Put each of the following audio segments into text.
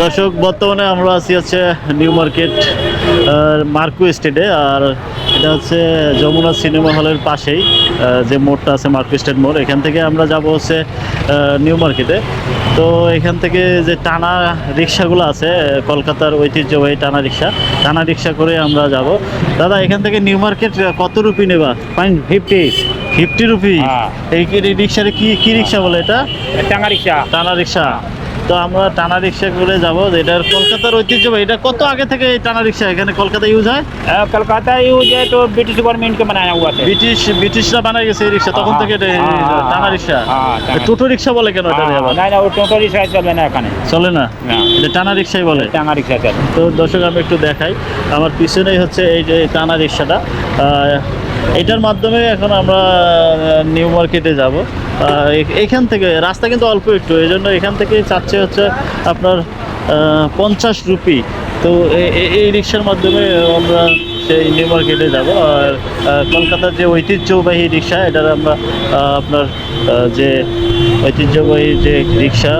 দর্শক বর্তমানে আমরা আছি হচ্ছে নিউ মার্কেট মার্কু স্টেটে আর এটা হচ্ছে যমুনা সিনেমা হলের পাশেই যে মোড়টা আছে মার্কু স্টেট মোড় এখান থেকে আমরা যাব হচ্ছে নিউ মার্কেটে। তো এখান থেকে যে টানা রিক্সাগুলো আছে কলকাতার ঐতিহ্যবাহী টানা রিক্সা টানা রিক্সা করে আমরা যাব। দাদা এখান থেকে নিউ মার্কেট কত রুপি নেবা? Fine fifty fifty rupee? হ্যাঁ। এই রিক্সাটা কি কি রিক্সা বলে এটা? টানা রিক্সা। টানা রিক্সা। তো আমরা টানা রিক্সা করে যাব। এটা কলকাতার ঐতিহ্যবাহী এটা কত আগে থেকে এই টানা রিক্সা? এখানে কলকাতা ইউজ হয়? হ্যাঁ, কলকাতা ইউজ হয় তো ব্রিটিশ গভর্নমেন্ট কে বানায় হুয়া ব্রিটিশ ব্রিটিশরা বানায় গেছে এই রিক্সা তখন হ্যাঁ, থেকে এটা হ্যাঁ, টানা রিক্সা। টোটো রিক্সা বলে কেন এটা না না টোটো রিক্সা চলে না এখানে। চলে না? এটা টানা রিক্সাই বলে। টানা রিক্সা চলে। তো দর্শক আমি একটু দেখাই। আমার পিছনেই হচ্ছে এই যে টানা রিক্সাটা। এটার মাধ্যমে এখন আমরা নিউ মার্কেটে যাব। এখান থেকে, রাস্তা কিন্তু অল্প একটু এই জন্য এখান থেকে চাচ্ছে হচ্ছে আপনার পঞ্চাশ রুপি। তো এই রিক্সার মাধ্যমে আমরা সেই নিউ মার্কেটে যাব, আর কলকাতার যে ঐতিহ্যবাহী রিক্সা, এটার আমরা আপনার যে ঐতিহ্যবাহী যে রিক্সা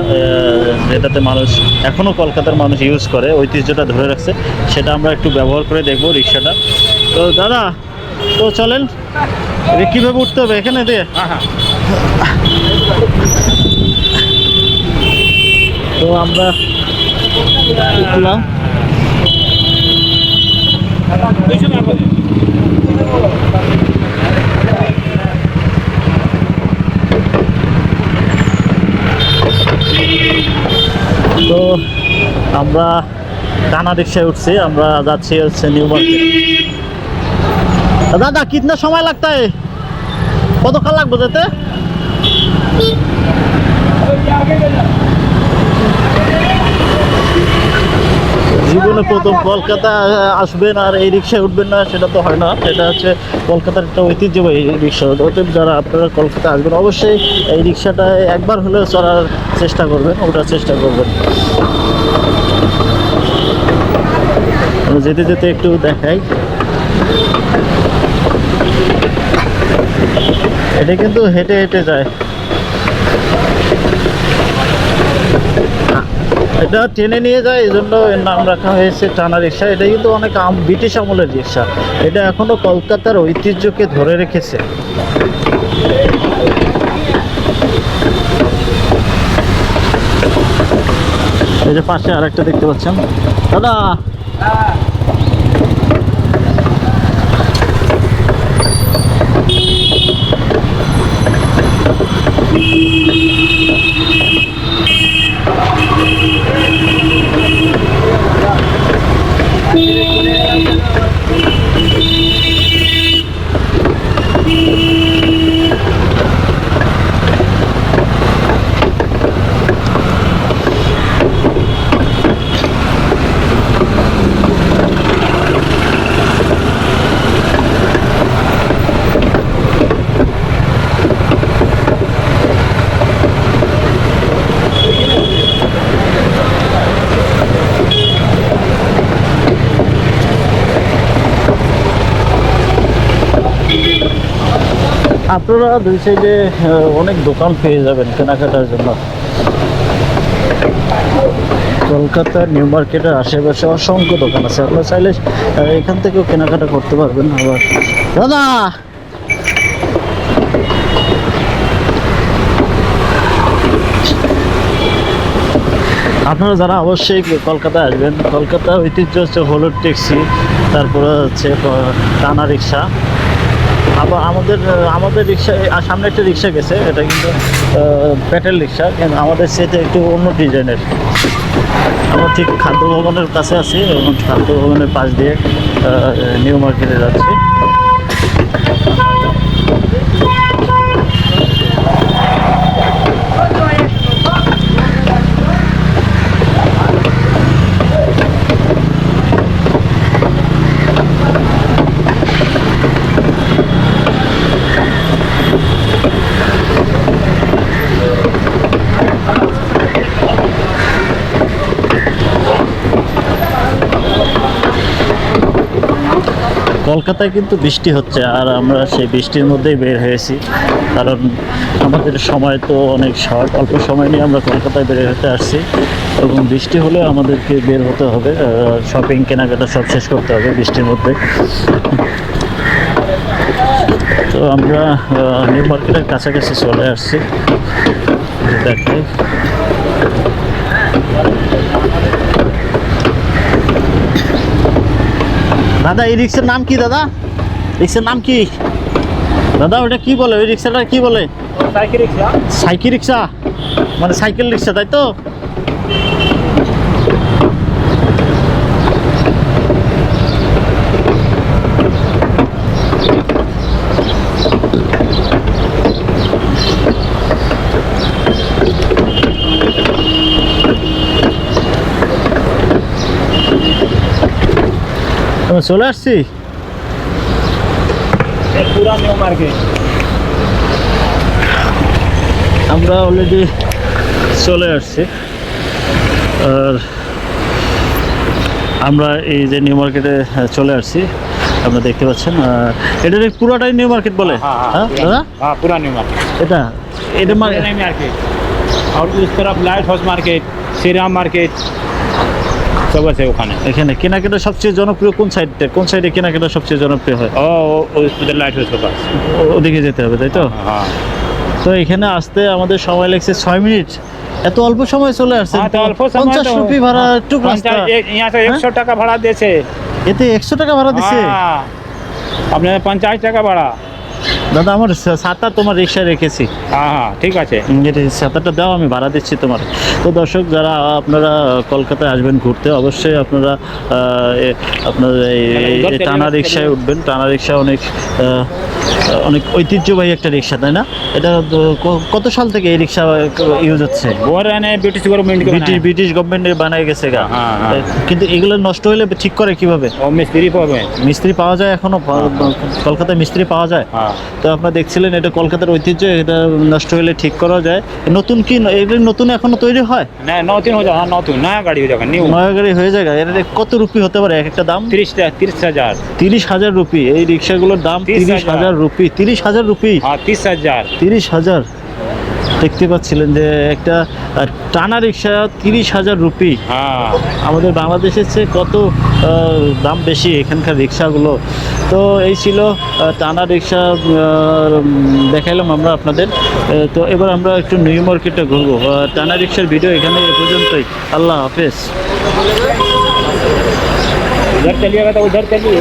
যেটাতে মানুষ এখনও কলকাতার মানুষ ইউজ করে, ঐতিহ্যটা ধরে রাখছে, সেটা আমরা একটু ব্যবহার করে দেখব রিক্সাটা। তো দাদা তো চলেন কীভাবে উঠতে হবে? এখানে দিয়ে হ্যাঁ হ্যাঁ। তো আমরা উঠলাম। তো আমরা টানা রিক্সায় উঠছি। আমরা যাচ্ছি হচ্ছে নিউ মার্কেট। দাদা, কিতনা সময় লাগতা है কতক্ষণ লাগবে যেতে? জীবনে প্রথম কলকাতা আসবেন আর এই রিক্সায় উঠবেন না, সেটা তো হয় না। এটা হচ্ছে কলকাতার একটা ঐতিহ্যবাহী রিক্সা। অতএব যারা আপনারা কলকাতা আসবেন, অবশ্যই এই রিক্সাটায় একবার হলেও চড়ার চেষ্টা করবেন, ওঠার চেষ্টা করবেন। যেতে যেতে একটু দেখাই। এটা কিন্তু হেঁটে হেঁটে যায়। এটা টেনে নিয়ে যায়, এই জন্য এর নাম রাখা হয়েছে টানা রিক্সা এটা কিন্তু অনেক ব্রিটিশ আমলের রিক্সা এটা এখনও কলকাতার ঐতিহ্যকে ধরে রেখেছে। এই যে পাশে আরেকটা দেখতে পাচ্ছেন। দাদা! আপনারা দুই সাইডে অনেক দোকান পেয়ে যাবেন কেনাকাটার জন্য। কলকাতার নিউ মার্কেটের আশেপাশে অসংখ্য দোকান আছে। আপনারা চাইলে এখান থেকেও কেনাকাটা করতে পারবেন আবার। দাদা! আপনারা যারা অবশ্যই কলকাতায় আসবেন কলকাতার ঐতিহ্য হচ্ছে হলুদ ট্যাক্সি, তারপরে হচ্ছে টানা রিক্সা। আবার আমাদের আমাদের রিক্সা সামনে একটা রিক্সা গেছে, এটা কিন্তু পেটের রিক্সা, কিন্তু আমাদের সেটা একটু অন্য ডিজাইনের আমরা ঠিক খাদ্য ভবনের কাছে আছি, এবং খাদ্য ভবনের পাশ দিয়ে নিউ মার্কেটে যাচ্ছি। কলকাতায় কিন্তু বৃষ্টি হচ্ছে আর আমরা সেই বৃষ্টির মধ্যেই বের হয়েছি। কারণ আমাদের সময় তো অনেক শর্ট। অল্প সময় নিয়ে আমরা কলকাতায় বের হতে আসছি এবং বৃষ্টি হলে আমাদেরকে বের হতে হবে। শপিং কেনাকাটা সব শেষ করতে হবে বৃষ্টির মধ্যে। তো আমরা নিউ মার্কেটের কাছাকাছি চলে আসছি। দেখাই দাদা এই রিক্সার নাম কি দাদা? রিক্সার নাম কি? দাদা ওটা কি বলে? ওই রিক্সাটা কি বলে? Cycle rickshaw. Cycle rickshaw? মানে সাইকেল রিক্সা তাই তো? চলে আসছি? আমরা অলরেডি চলে আসছি। আর আমরা এই যে নিউ মার্কেটে হ্যাঁ, চলে আসছি। আপনারা দেখতে পাচ্ছেন। এটা পুরাটাই নিউ মার্কেট বলে? হ্যাঁ হ্যাঁ, হ্যাঁ পুরা নিউ মার্কেট এটা? এটা মার্কেট আর উস তরফ light house market Shriram market সব আছে ওখানে। এখানে কেনাকাটা সবচেয়ে জনপ্রিয় কোন সাইডটা কোন সাইডে কেনাকাটা সবচেয়ে জনপ্রিয় হয়? ও ওদের লাইট হাউস ওদিকে যেতে হবে তাই তো? হ্যাঁ, হ্যাঁ। তো এখানে আসতে আমাদের সময় লাগছে ছয় মিনিট। এত অল্প সময় চলে আসছে হ্যাঁ, পঞ্চাশ রুপি ভাড়া একটু একশো টাকা ভাড়া দিয়েছে। এতে একশো টাকা ভাড়া দিছে? আপনার পঞ্চাশ টাকা ভাড়া। দাদা আমার সাতটা তোমার রিক্সা রেখেছি। ঠিক আছে। ছাতাটা দাও আমি ভাড়া দিচ্ছি তোমার। তো দর্শক যারা আপনারা কলকাতায় আসবেন ঘুরতে অবশ্যই আপনারা আপনার এই টানা রিক্সায় উঠবেন। টানা রিক্সা অনেক অনেক ঐতিহ্যবাহী একটা রিক্সা তাই না? এটা কত সাল থেকে এই রিক্সা ইউজ হচ্ছে? British government British British government বানায় গেছে গা। কিন্তু এগুলো নষ্ট হলে ঠিক করে কীভাবে? মিস্ত্রি পাবে। মিস্ত্রি পাওয়া যায় এখনও কলকাতায় মিস্ত্রি পাওয়া যায়। তো আপনারা দেখছিলেন এটা কলকাতার ঐতিহ্য এটা নষ্ট হলে ঠিক করা যায়। নতুন কি এগুলি নতুন এখনও তৈরি হয়? না নতুন হয়ে যাবে হ্যাঁ, নতুন নয়া গাড়ি হয়ে যাবে নিউ নয়া গাড়ি হয়ে যাবে এটা কত রুপি হতে পারে? এক একটা দাম? তিরিশ তিরিশ হাজার। তিরিশ হাজার রুপি এই রিক্সাগুলোর দাম তিরিশ হাজার। রুপি তিরিশ হাজার রুপি। হ্যাঁ, তিরিশ হাজার। তিরিশ হাজার। দেখতে পাচ্ছিলেন যে একটা আহ, টানা রিক্সা তিরিশ হাজার রুপি হ্যাঁ আমাদের বাংলাদেশের চেয়ে কত আহ, দাম বেশি এখানকার রিক্সাগুলো তো এই ছিল আহ, টানা রিক্সা আহ, উম, দেখাইলাম আমরা আপনাদের আহ, তো এবার আমরা একটু নিউ মার্কেটে ঘুরবো আহ, টানা রিক্সার ভিডিও এখানে এ পর্যন্তই আল্লাহ হাফেজ उधर चलिएगा तो उधर चलिए